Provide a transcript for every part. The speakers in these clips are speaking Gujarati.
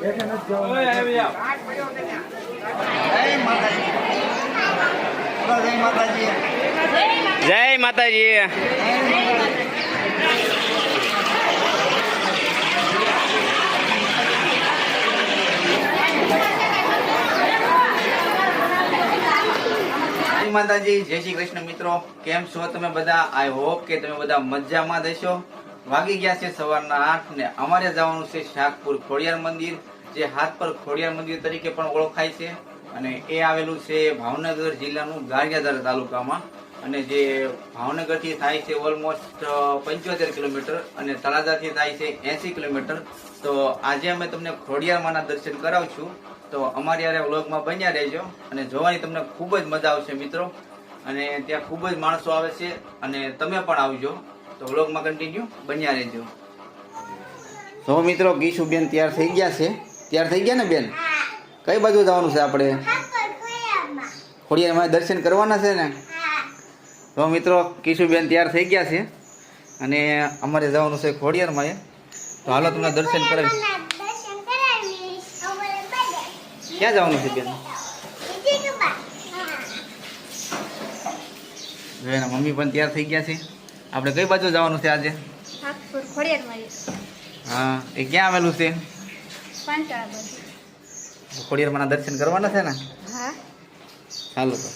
જય માતાજી. માતાજી, જય શ્રી કૃષ્ણ મિત્રો. કેમ છો તમે બધા? આઈ હોપ કે તમે બધા મજામાં દેશો વાગી ગયા છે સવારના આઠ ને અમારે જવાનું છે શાકપુર ખોડિયાર મંદિર. જે હાથ પર ખોડિયાર મંદિર તરીકે પણ ઓળખાય છે અને એ આવેલું છે ભાવનગર જિલ્લાનું ગારિયાધાર તાલુકામાં. અને જે ભાવનગરથી થાય છે ઓલમોસ્ટ પંચોતેર કિલોમીટર અને તળાજાથી થાય છે એંસી કિલોમીટર. તો આજે અમે તમને ખોડિયારમાંના દર્શન કરાવશું. તો અમારી યારે વ્લોગમાં બન્યા રહેજો અને જોવાની તમને ખૂબ જ મજા આવશે મિત્રો. અને ત્યાં ખૂબ જ માણસો આવે છે અને તમે પણ આવજો. તો વ્લોગમાં કન્ટિન્યુ બન્યા રહેજો. તો મિત્રો ગીશુબેન તૈયાર થઈ ગયા છે. તૈયાર થઈ ગયા ને બેન? કઈ બાજુ જવાનું છે આપણે? ખોડિયારમાં દર્શન કરવાના છે ને? તો મિત્રો કિશુબેન તૈયાર થઈ ગયા છે. અને અમારે જવાનું છે ખોડિયારમાં એ. તો હાલો તમને દર્શન કરાવી ક્યાં જવાનું છે બેન? જો એના મમ્મી પણ તૈયાર થઈ ગયા છે. આપણે કઈ બાજુ જવાનું છે આજે? હા એ ક્યાં આવેલું છે? ખોડિયારમાંના દર્શન કરવાના છે ને? હા. ચાલો તો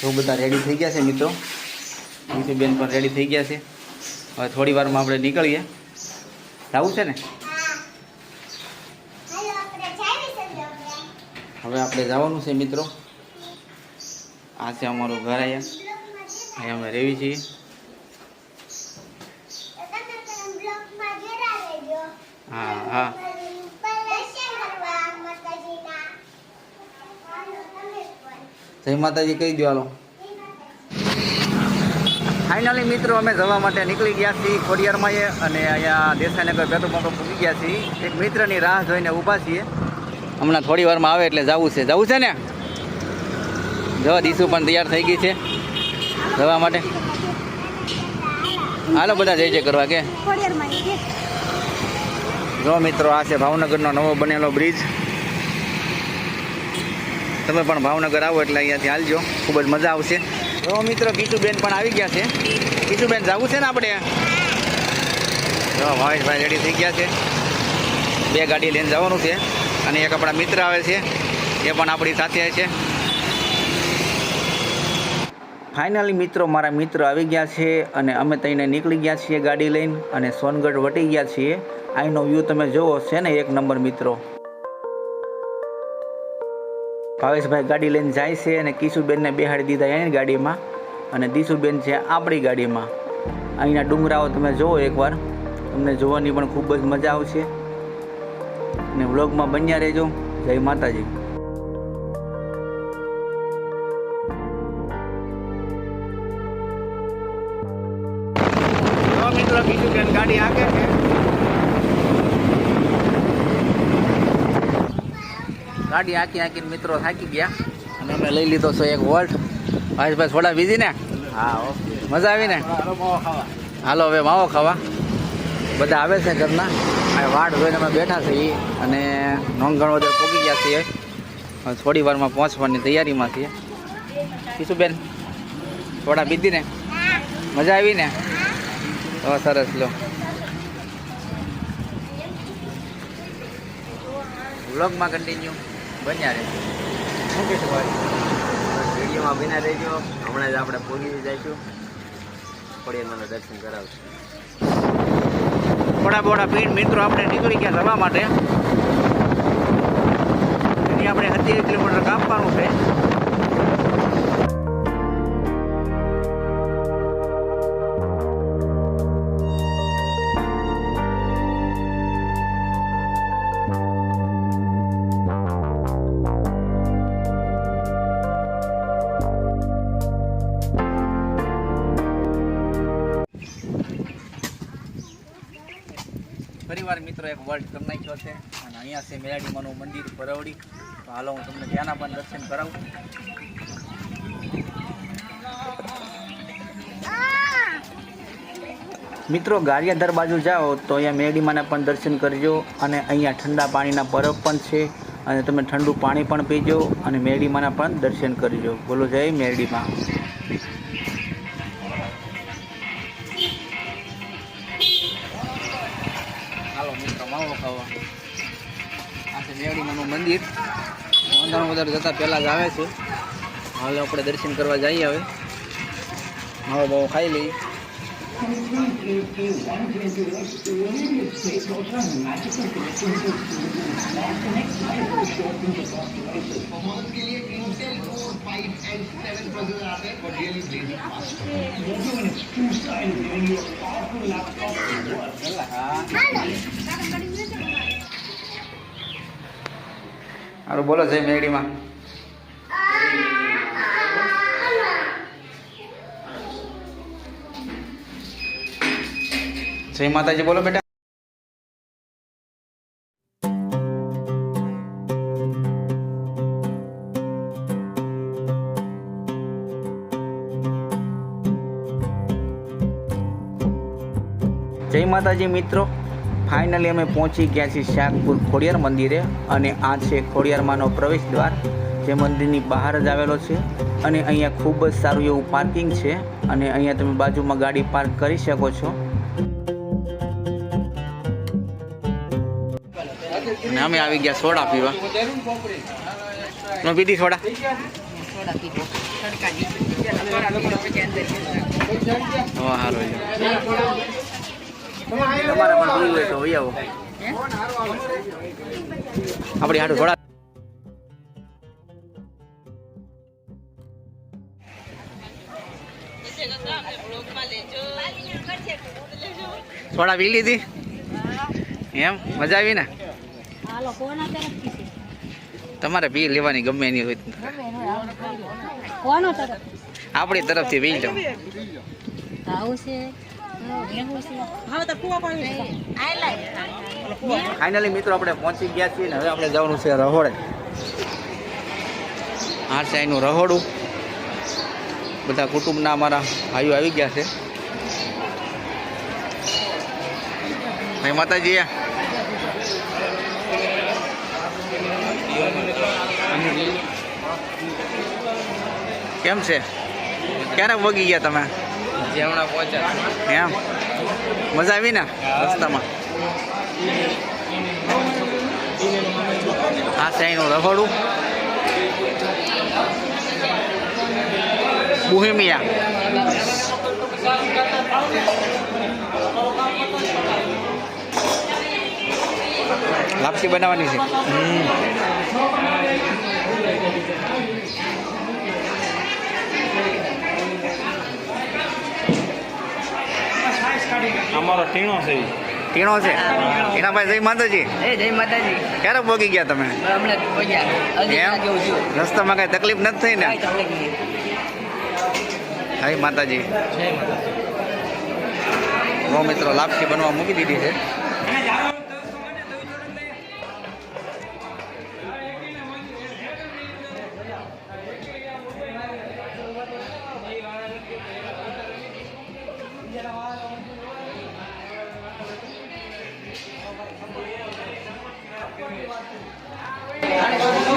તો બધા રેડી થઈ ગયા છે મિત્રો. બેન પણ રેડી થઈ ગયા છે. હવે થોડી વારમાં આપણે નીકળીએ. જવું છે ને? હવે આપણે જવાનું છે મિત્રો. આ છે અમારું ઘર અહીંયા. અહીંયા અમે રહેવી છીએ. હા હા. જય માતાજી, કહી દો હાલો. ફાઇનલી મિત્રો, અમે જવા માટે નીકળી ગયા છીએ ખોડિયારમાં એ અને અહીંયા દેસાઈનગર પેટ્રોલ પંપ પૂકી ગયા છીએ. એક મિત્રની રાહ જોઈને ઊભા છીએ. હમણાં થોડી વારમાં આવે એટલે જવું છે. જવું છે ને? જવા દીશું પણ તૈયાર થઈ ગઈ છે. જવા માટે. હાલો બધા જય જય કરવા કે. જો મિત્રો, આ છે ભાવનગરનો નવો બનેલો બ્રિજ. તમે પણ ભાવનગર આવો એટલે અહીંયાથી હાલજો. ખૂબ જ મજા આવશે. જો મિત્રો કિશુબેન પણ આવી ગયા છે. કિશુબેન જવું છે ને આપણે? ભાવેશભાઈ રેડી થઈ ગયા છે. બે ગાડી લઈને જવાનું છે અને એક આપણા મિત્ર આવે છે. એ પણ આપણી સાથે છે. ફાઇનલી મિત્રો, મારા મિત્ર આવી ગયા છે અને અમે તઈને નીકળી ગયા છીએ ગાડી લઈને અને સોનગઢ વટી ગયા છીએ. અહીંનો વ્યૂ તમે જોવો, છે ને એક નંબર મિત્રો. ભાવેશભાઈ ગાડી લઈને જાય છે અને કિશુબેનને બેહાડી દીધા એની ગાડીમાં અને દીશુબેન છે આપણી ગાડીમાં. અહીંના ડુંગરાઓ તમે જુઓ એકવાર. તમને જોવાની પણ ખૂબ જ મજા આવશે. અને વ્લોગમાં બન્યા રહેજો. જય માતાજી. ગાડી આગે છે. ગાડી આખી આખી મિત્રો થાકી ગયા. અને અમે લઈ લીધો છો એક વોલ્ટ ભાઈ થોડા બીજી ને? હા મજા આવી ને? હાલો હવે માવો ખાવા. બધા આવે છે ઘરના. વાટ વાડ જોઈને અમે બેઠા છીએ અને નોંધ ઘણો બધા પોગી ગયા છીએ. થોડી વારમાં પહોંચવાની તૈયારીમાં છીએ. કીશુબેન થોડા બીધી ને? મજા આવી ને? તો સરસ લો. વ્લોગમાં કન્ટિન્યુ બન્યા રહે શું કહેશું ભાઈ? વિડીયોમાં બિના રહેજો. હમણાં જ આપણે પહોંચી જઈશું. ખોડિયારમાં દર્શન કરાવશું. થોડા બોડા પીણ મિત્રો આપણે નીકળી ગયા જવા માટે. એની આપણે સત્યાવીસ કિલોમીટર કાપવાનું છે. અહીંયા છે મેરાડીમાનું મંદિર ભરવડી. તો હાલો હું તમને ત્યાંના પણ દર્શન કરાવું. મિત્રો ગારિયાધાર બાજુ જાઓ તો અહીંયા મેરડીમાના પણ દર્શન કરજો અને અહીંયા ઠંડા પાણીના બરફ પણ છે અને તમે ઠંડુ પાણી પણ પીજો અને મેરડીમાના પણ દર્શન કરજો. બોલો જય મેરડીમાં હાલો મિત્રો માવો ખાવા. આ મંદિર. વાંધાણું વધારે જતાં પહેલાં જ આવે છે. હાલ, આપણે દર્શન કરવા જઈએ હવે. હવે બાવો ખાઈ લઈએ. હારું બોલો જય મેરડીમાં જય માતાજી બોલો બેટા. જય માતાજી મિત્રો. ફાઇનલી અમે પહોંચી ગયા છીએ શાકપુર ખોડિયાર મંદિરે અને આ છે ખોડિયારમાંનો પ્રવેશ દ્વાર. જે મંદિરની બહાર જ આવેલો છે અને અહીંયા ખૂબ જ સારું એવું પાર્કિંગ છે અને અહીંયા તમે બાજુમાં ગાડી પાર્ક કરી શકો છો. અને અમે આવી ગયા સોડા પીવા. તમે પીધી સોડા? છે તમારે આપણી હાડું થોડા થોડા પી લીધી? એમ? મજા આવી ને? તમારે પી લેવાની ગમે એની હોય આપણી તરફથી પી લો. આવું છે. ફાઇનલી મિત્રો, આપણે પહોંચી ગયા છીએ ને હવે આપણે જવાનું છે રહોડે. આ એનું રહોડું. બધા કુટુંબના અમારા ભાઈઓ આવી ગયા છે. ભાઈ માતાજી કેમ છે? ક્યારે વગી ગયા તમે? જે હમણાં પહોંચ્યા એમ? મજા આવી ને? રસ્તામાં? આ છે એનું રહોડું. બોહેમિયા. લાપસી બનાવવાની છે. અમારો ટીણો છે ટીણો છે? ટીણાભાઈ જય માતાજી? એ જય માતાજી. ક્યારે પોગી ગયા તમે? રસ્તામાં કઈ તકલીફ નથી થઈ ને? હાય માતાજી. બહુ મિત્રો લાપસી બનવા મૂકી દીધી છે.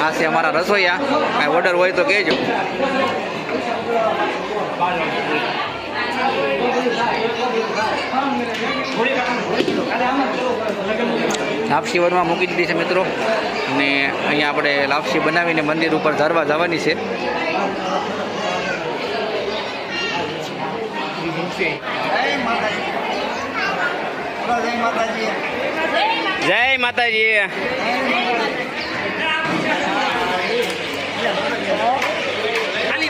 આ છે અમારા રસોઈયા. કાંઈ ઓર્ડર હોય તો કહેજો. લાપસી વનમાં મૂકી દીધી છે મિત્રો. અને અહીંયા આપણે લાપસી બનાવીને મંદિર ઉપર ધરવા જવાની છે. જય માતાજી. ખાલી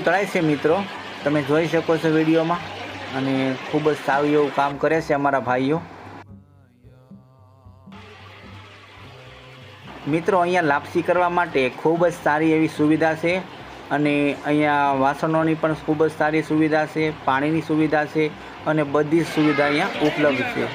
તળાય છે મિત્રો. તમે જોઈ શકો છો વિડીયોમાં. અને ખૂબ જ સારું એવું કામ કરે છે અમારા ભાઈઓ. મિત્રો, અહીંયા લાપસી કરવા માટે ખૂબ જ સારી એવી સુવિધા છે. અને અહીંયા વાસણોની પણ ખૂબ જ સારી સુવિધા છે, પાણીની સુવિધા છે અને બધી જ સુવિધા અહીંયા ઉપલબ્ધ છે.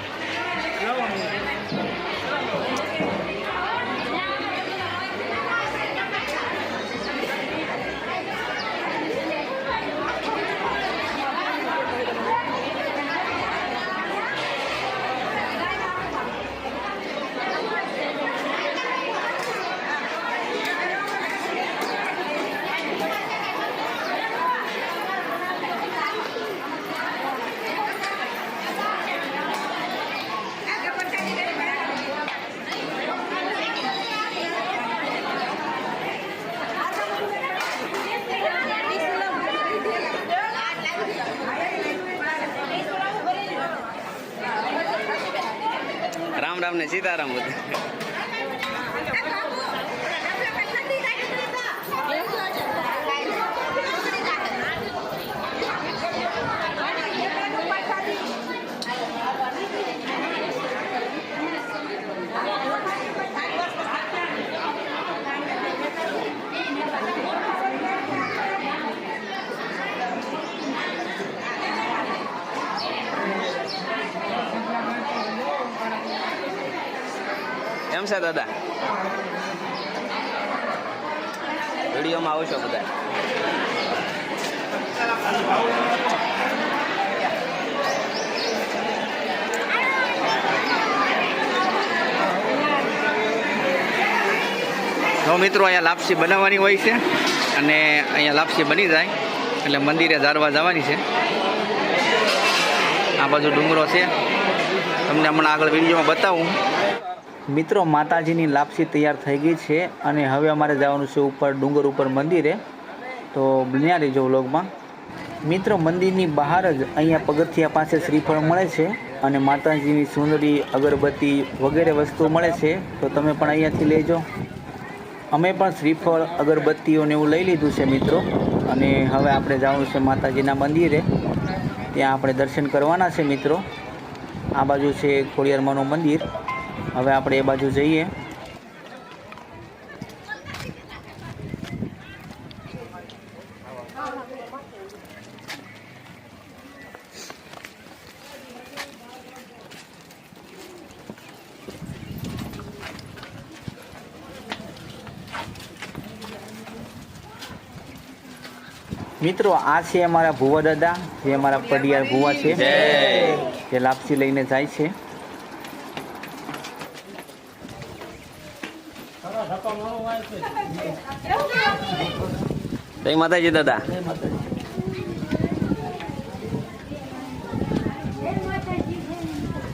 રામ ને સીતારામ બધા કેમ છે દાદા. વિડીયોમાં આવશો બધા. તો મિત્રો, અહીંયા લાપસી બનાવવાની હોય છે અને અહીંયા લાપસી બની જાય. એટલે મંદિરે ધારવા જવાની છે. આ બાજુ ડુંગરો છે. તમને હમણાં આગળ વિડીયોમાં બતાવું. મિત્રો, માતાજીની લાપસી તૈયાર થઈ ગઈ છે અને હવે અમારે જવાનું છે ઉપર, ડુંગર ઉપર મંદિરે. તો બન્યા રહેજો વ્લોગમાં. મિત્રો, મંદિરની બહાર જ અહીંયા પગથિયા પાસે શ્રીફળ મળે છે અને માતાજીની સુંદરી, અગરબત્તી વગેરે વસ્તુઓ મળે છે. તો તમે પણ અહીંયાથી લેજો. અમે પણ શ્રીફળ, અગરબત્તીઓને એવું લઈ લીધું છે મિત્રો. અને હવે આપણે જવાનું છે માતાજીના મંદિરે. ત્યાં આપણે દર્શન કરવાના છે મિત્રો. આ બાજુ છે ખોડિયારમાંનું મંદિર. હવે આપણે એ બાજુ જઈએ. મિત્રો આ છે અમારા ભુવા દાદા જે અમારા પડિયાર ભુવા છે જે લાપસી લઈને જાય છે. જય માતાજી દાદા.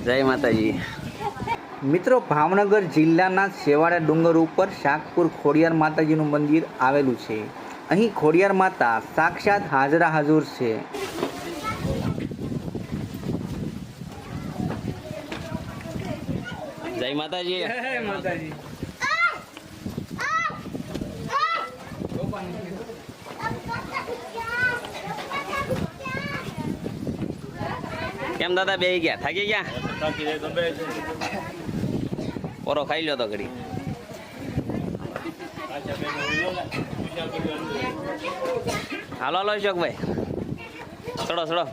જય માતાજી. મિત્રો ભાવનગર જિલ્લાના શેવાડા ડુંગર ઉપર શાકપુર ખોડિયાર માતાજીનું મંદિર આવેલું છે. અહીં ખોડિયાર માતા સાક્ષાત હાજરા હાજુર છે. જય માતાજી. માતાજી. કેમ દાદા બે ગયા થાકી ગયા પોરો ખાઈ લ્યો તો ઘડી હાલો હાલો અશોકભાઈ ચડો ચડો